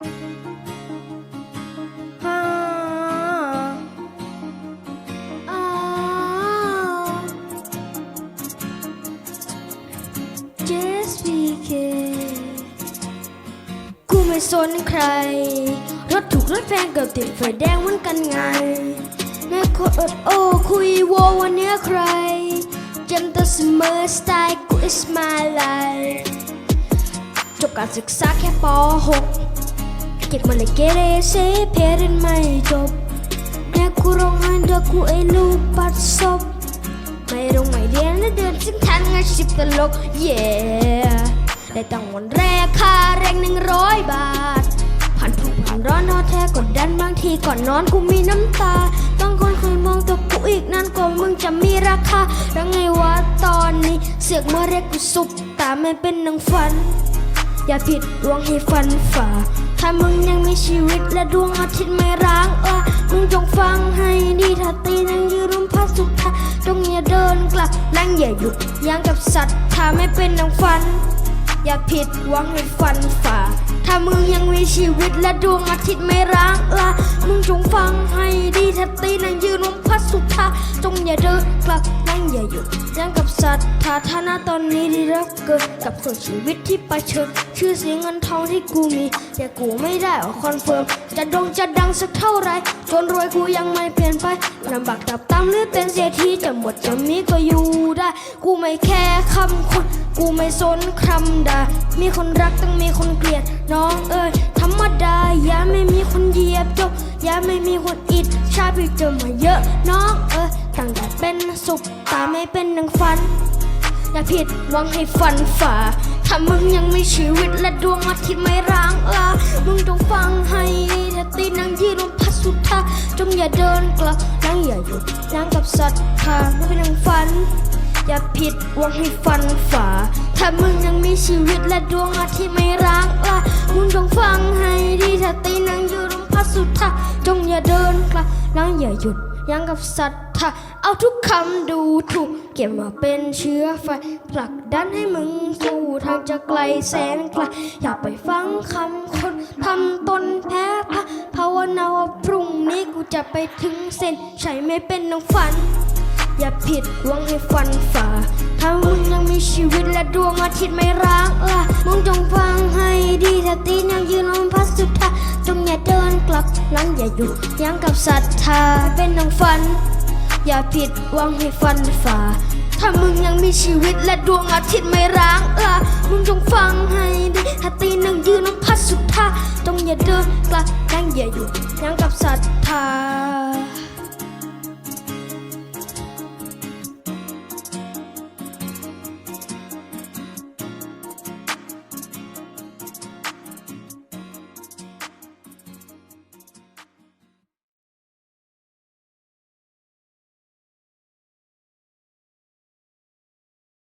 กูไม่สนใคร รถถูกรถแพงกับติดไฟแดงเหมือนกันไงแม่คนอดโอ้คุยโววันเนี้ยใครจำตัวเสมอสไตล์กู is my life จบการศึกษาแค่ป .6 เก็บมาเลยเกเรเซเพเรียนไม่จบแม่กูร้องไห้เด็กกูไอ้ลูกปัดศพไม่รงไม่เรียนและเดินซึ่งทางอาชีพตลก yeah ได้ตั้งวันแรกค่าแรงหนึ่งร้อยบาทผ่านทุกผ่านร้อนท้อแท้กดดันบางทีก่อนนอนกูมีน้ำตาบางคนเคยมองตัวกูอีกนานกว่ามึงจะมีราคาแล้วไงวะตอนนี้ เสือกเมื่อเรียกกูสุบตาไม่เป็นหนังฝัน อย่าผิดหวังให้ฟันฝ่า ถ้ามึงยังมีชีวิตและดวงอาทิตย์ไม่ร้างเออมึงจงฟังให้ดีถ้าตีนังยืนรุมพระสุธาจงอย่าเดินกลับแรงอย่าหยุดยั้งกับสัตว์ถ้าไม่เป็นนังฝัน อย่าผิดหวังให้ฟันฝ่า ถ้ามึงยังมีชีวิตและดวงอาทิตย์ไม่ร้างละมึงจงฟังให้ดีถ้าตีนังยืนรุมพระสุ สัตว์ถ้าฐานะตอนนี้ดีแล้วเกินกับส่วนชีวิตที่ไปเชิญชื่อเสียงเงินทองที่กูมี แต่กูไม่ได้ออกคอนเฟิร์ม จะดงจะดังสักเท่าไรจนรวยกูยังไม่เปลี่ยนไปลำบากตับตามหรือเป็นเศรษฐีจะหมดจะมีก็อยู่ได้ กูไม่แค่คำคนกูไม่สนคำด่ามีคนรักต้องมีคนเกลียด น้องเอ้ยธรรมดาอย่าไม่มีคนเหยียบจบอย่าไม่มีคนอิดชาพี่เจอมาเยอะน้องเอ้ยตั้งแต่ สุขตาไม่เป็นดังฝัน อย่าผิดหวังให้ฟันฝ่า ถ้ามึงยังไมีชีวิตและดวงอาทิตย์ไม่ร้างลา มึงจงฟังให้ถ้าตีนังยืนลมพัดสุดท้าจงอย่าเดินกลับนั่งอย่าหยุดนั่งกับศรัทธาไม่เป็นดังฝัน อย่าผิดหวังให้ฟันฝ่า ถ้ามึงยังมีชีวิตและดวงอาทิตย์ไม่ร้างลา มึงจงฟังให้ดีถ้าตีนังยืนลมพัดสุดท้าจงอย่าเดินกลับนั่งอย่าหยุดยังกับศรัทธา เอาทุกคำดูถูก เก็บมาเป็นเชื้อไฟผลักดันให้มึงสู้ทางจะไกลแสนไกล อย่าไปฟังคำคนทำตนแพ้พะภาวนาว่าพรุ่งนี้กูจะไปถึงเส้นใช่ไม่เป็นน้องฝัน อย่าผิดหวังให้ฟันฝ่า ถ้ามึงยังมีชีวิตและดวงอาทิตย์ไม่ร้างล่ะมึงจงฟังให้ดีถ้าตีนยังยืนลมพัดสุดท้ายจงอย่าเดินกลับหลังอย่าหยุดยังกับศรัทธาเป็นน้องฝัน อย่าผิดหวังให้ฟันฝ่า ถ้ามึงยังมีชีวิตและดวงอาทิตย์ไม่ร้างล่ะมึงจงฟังให้ดีถ้าตีนยังยืนน้ำพัดสุดท่ายจงอย่าเดินกลับยังอย่าหยุดยังกับศรัทธา